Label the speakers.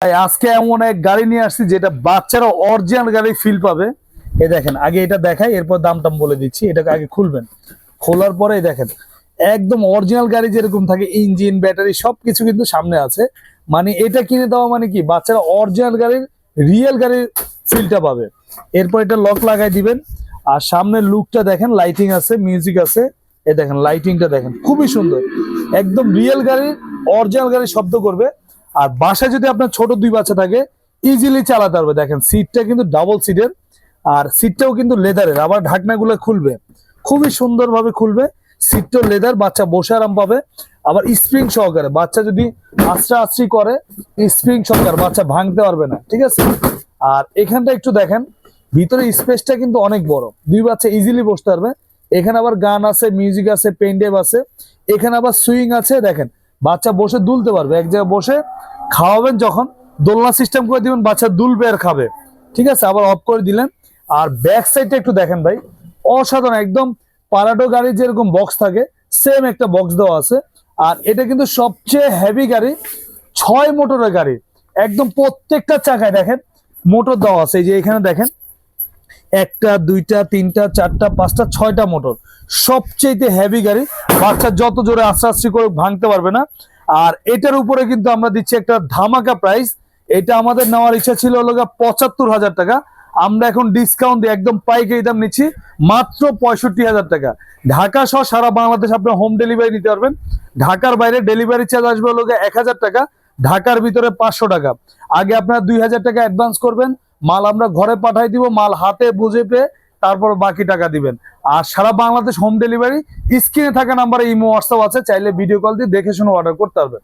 Speaker 1: আজকে এমন এক গাড়ি নিয়ে আসছি যেটা বাচ্চারা অরিজিনাল গাড়ি ফিল পাবে। এই দেখেন, আগে এটা দেখাই, এরপর দাম টাম বলে দিচ্ছি, এটাকে আগে খুলবেন। খোলার পরে দেখেন, একদম অরিজিনাল গাড়ি যেরকম থাকে ইঞ্জিন ব্যাটারি সবকিছু কিন্তু সামনে আছে। মানে এটা কিনে দেওয়া মানে কি? বাচ্চারা অরিজিনাল গাড়ির রিয়েল গাড়ির ফিলটা পাবে। এরপর এটা লক লাগাই দিবেন। আর সামনের লুকটা দেখেন লাইটিং আছে মিউজিক আছে। এ দেখেন লাইটিংটা দেখেন, খুবই সুন্দর। একদম রিয়েল গাড়ির অরিজিনাল গাড়ির শব্দ করবে। আর বাসায় যদি আপনার ছোট দুই বাচ্চা থাকে ইজিলি চালাতে পারবে। দেখেন সিটটা কিন্তু ডাবল সিটের আর সিটটাও কিন্তু লেদারের আবার ঢাকনাগুলো খুলবে। খুবই সুন্দরভাবে খুলবে। সিটটাও লেদার বাচ্চা বসে আরাম পাবে। আবার স্প্রিং সহকারে, বাচ্চা যদি আস্ত্রা আস্ত্রি করে স্প্রিং সহকারে বাচ্চা ভাঙতে পারবে না, ঠিক আছে? আর এখানটা একটু দেখেন, ভিতরে স্পেসটা কিন্তু অনেক বড়। দুই বাচ্চা ইজিলি বসতে পারবে। এখানে আবার গান আছে মিউজিক আছে পেন্ডেভ আছে। এখানে আবার সুইং আছে, দেখেন, বাচ্চা বসে দুলতে পারবে। এক জায়গায় বসে খাওয়াবেন যখন দোলনা সিস্টেম করে দিবেন, বাচ্চা দুলবে আর খাবে। ঠিক আছে? আবার অফ করে দিলেন। আর ব্যাক সাইডটা একটু দেখেন ভাই। অসাধারণ, একদম পারাডো গাড়ি যেরকম বক্স থাকে সেম একটা বক্স দেওয়া আছে। আর এটা কিন্তু সবচেয়ে হেভি গাড়ি, ছয় মোটরের গাড়ি। একদম প্রত্যেকটা চাকায় দেখেন, মোটর দেওয়া আছে। এই যে এখানে দেখেন, একটা, দুইটা, তিনটা, চারটা, পাঁচটা, ছয়টা মোটর। সবচেয়ে হেভি গাড়ি। বাচ্চা যত জোরে আস্তে করে ভাঙতে পারবে না আর এটার উপরে কিন্তু আমরা দিচ্ছি একটা ধামাকা প্রাইস এটা আমাদের নেওয়ার ইচ্ছা ছিল হলো পঁচাত্তর হাজার টাকা। আমরা এখন ডিসকাউন্ট দিয়ে একদম পাইকারি দাম নিচ্ছি, মাত্র পঁয়ষট্টি হাজার টাকা। ঢাকা সহ সারা বাংলাদেশ আপনার হোম ডেলিভারি নিতে পারবেন। ঢাকার বাইরে ডেলিভারি চার্জ আসবে হলো এক হাজার টাকা, ঢাকার ভিতরে পাঁচশো টাকা। আগে আপনার দুই হাজার টাকা অ্যাডভান্স করবেন, মাল আমরা ঘরে পাঠাই দিব, মাল হাতে বুঝে পেয়ে তারপর বাকি টাকা দিবেন। আর সারা বাংলাদেশ হোম ডেলিভারি স্ক্রিনে থাকা নাম্বারে ইমো হোয়াটসঅ্যাপ আছে, চাইলে ভিডিও কল দিয়ে দেখে শুনে অর্ডার করতে পারবেন।